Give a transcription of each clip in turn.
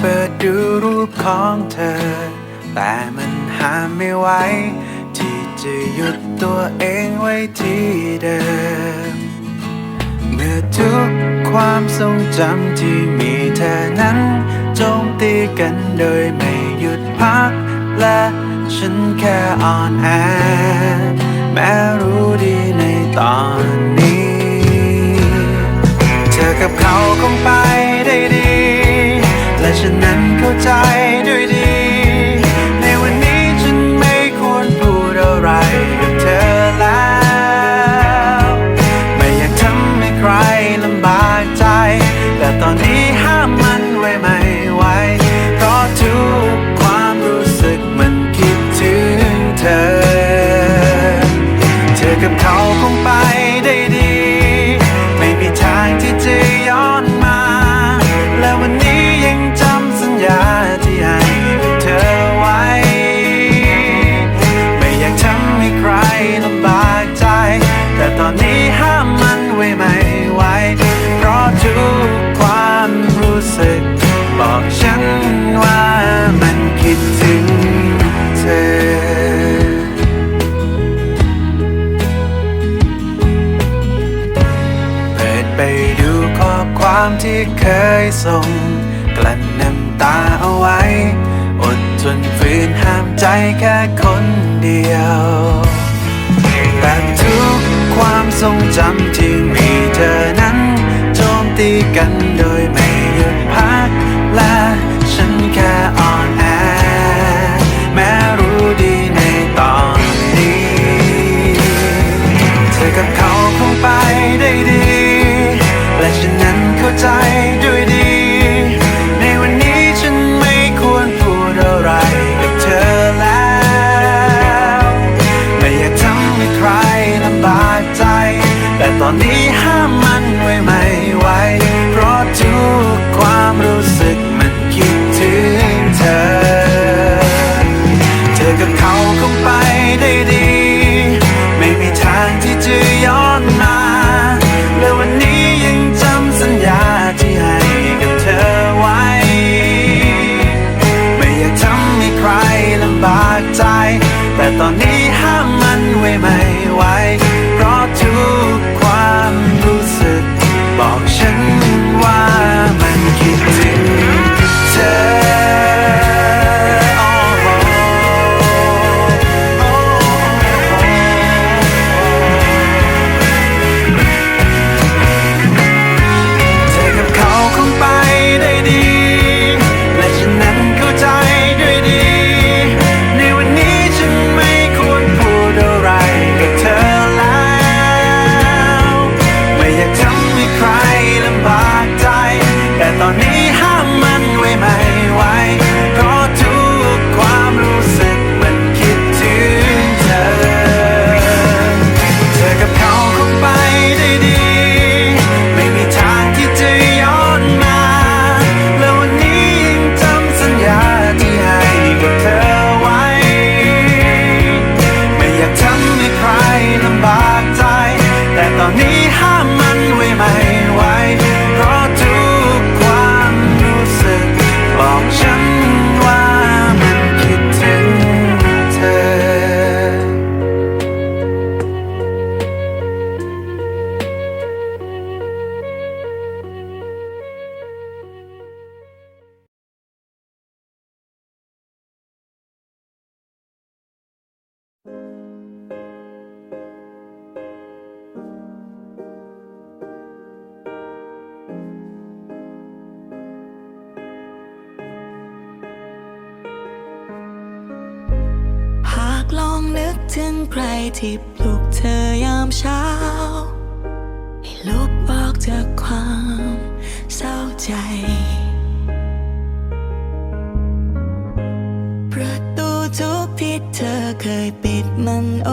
เปิดดูรูปของเธอ แต่มันหาไม่ไหวที่จะหยุดตัวเองไว้ที่เดิม เมื่อทุกความทรงจำที่มีเธอนั้นจงตีกันโดยไม่หยุดพัก และฉันแค่อ่อนแอแม้รู้ดีในตอน แต่ตอนนี้ห้ามมันไว้ไม่ไหวเพราะทุกความรู้สึก บอกฉันว่ามันคิดถึงเธอเปิดไปดูข้อความที่เคยส่ง กลั้นน้ำตาเอาไว้ อดทนฝืนห้ามใจแค่คนเดียว จำที่มีเธอนั้นโจมตีกันโดยไม่ Về ถึงใครที่ปลุกเธอยามเช้า ให้ลุกออกจากความเศร้าใจ ประตูทุกที่เธอเคยปิดมันโอ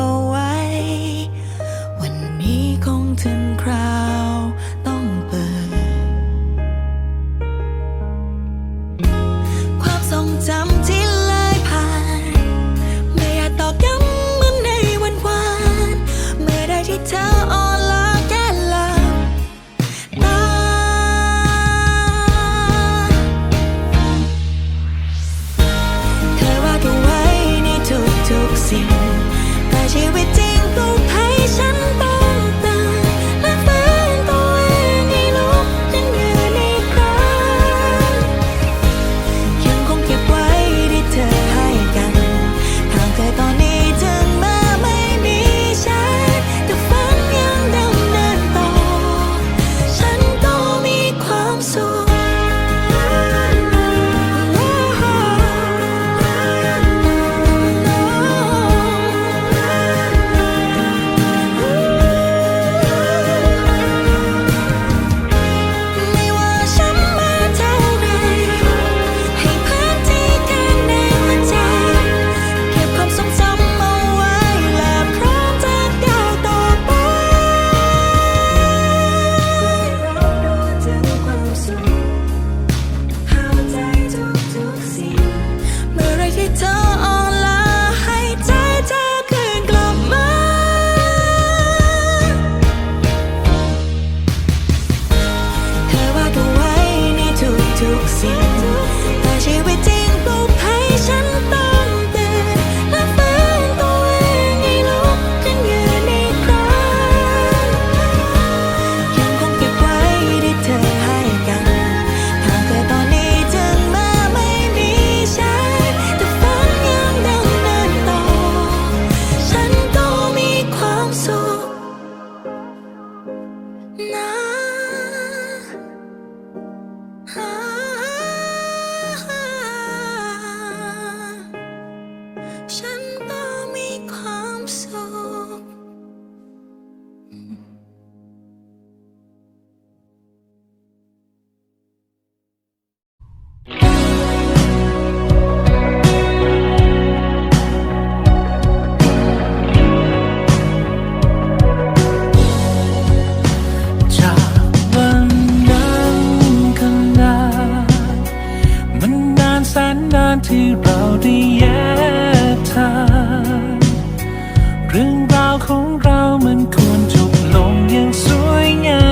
ราวของเรามันควรจบลงอย่างสวยงา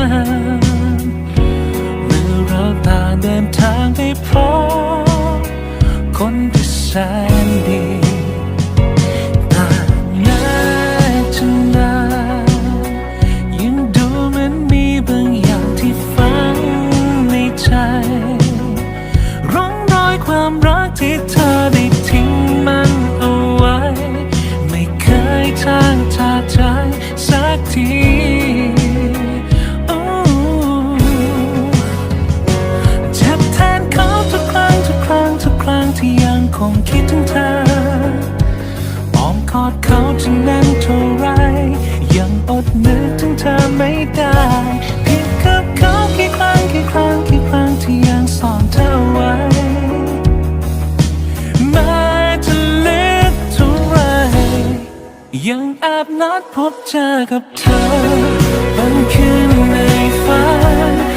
มเมื่อเราต่างเดินทางไปพบคนพิเศษ ฉันนั้นเท่าไร ยังอดนึกถึงเธอไม่ได้เพียงกับเขาแค่ครั้งแค่ครั้งแค่ครั้งที่ยังสอนเธอไว้แม้จะลึกเท่าไร ยังแอบนัดพบเจอกับเธอบนคืนในฝัน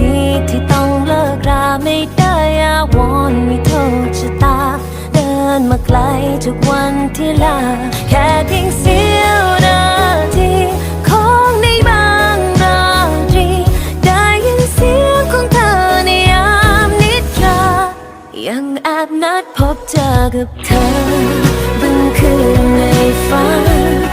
ดีที่ต้องเลิกราไม่ได้อาวอนไม่โทษชะตา เดินมาไกลทุกวันที่ลา แค่เพียงเสี้ยวนาทีของในบางราตรี ได้ยินเสียงของเธอในยามนิทรา ยังแอบนัดพบเจอกับเธอบางคืนในฝัน